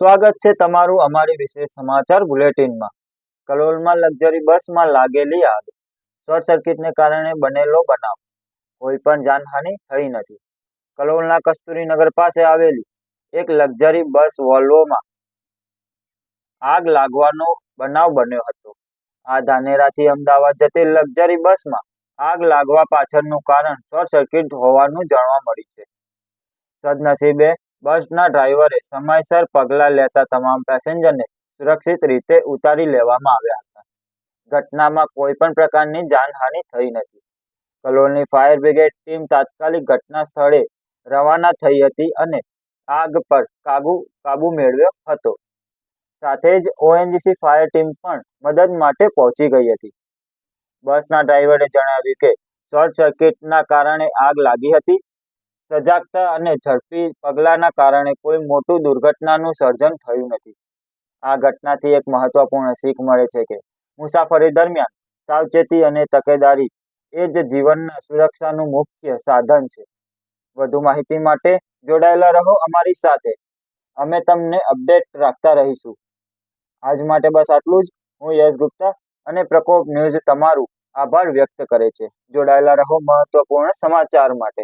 સ્વાગત છે તમારું અમારી વિશેષ સમાચાર બુલેટિનમાં. કલોલમાં લક્ઝરી બસમાં લાગેલી આગ. શોર્ટ સર્કિટને કારણે બનેલો બનાવ. કોઈ પણ જાનહાનિ થઈ નથી. કલોલના કસ્તુરીનગર પાસે આવેલી એક લક્ઝરી બસ વોલ્વોમાં આગ લાગવાનો બનાવ બન્યો હતો. આ ધાનેરાથી અમદાવાદ જતી લક્ઝરી બસમાં આગ લાગવા પાછળનું કારણ શોર્ટ સર્કિટ હોવાનું જાણવા મળ્યું છે. સદનસીબે બસના ડ્રાઈવરે સમયસર પગલાં લેતા તમામ પેસેન્જરને સુરક્ષિત રીતે ઉતારી લેવામાં આવ્યા હતા. ઘટનામાં કોઈ પણ પ્રકારની જાનહાનિ થઈ નથી. કલોલની ફાયર બ્રિગેડ ટીમ તાત્કાલિક ઘટના સ્થળે રવાના થઈ હતી અને આગ પર કાબુ કાબુ મેળવ્યો હતો. સાથે જ ઓએનજીસી ફાયર ટીમ પણ મદદ માટે પહોંચી ગઈ હતી. બસના ડ્રાઈવરે જણાવ્યું કે, શોર્ટ સર્કિટના કારણે આગ લાગી હતી સજાગતા અને ઝડપી પગલાંના કારણે કોઈ મોટું દુર્ઘટનાનું સર્જન થયું નથી. આ ઘટનાથી એક મહત્વપૂર્ણ શીખ મળે છે કે મુસાફરી દરમિયાન સાવચેતી અને તકેદારી એ જ જીવનના સુરક્ષાનું મુખ્ય સાધન છે. વધુ માહિતી માટે જોડાયેલા રહો અમારી સાથે. અમે તમને અપડેટ રાખતા રહીશું. આજ માટે બસ આટલું જ. હું યશ ગુપ્તા અને પ્રકોપ ન્યૂઝ તમારું આભાર વ્યક્ત કરે છે. જોડાયેલા રહો મહત્વપૂર્ણ સમાચાર માટે.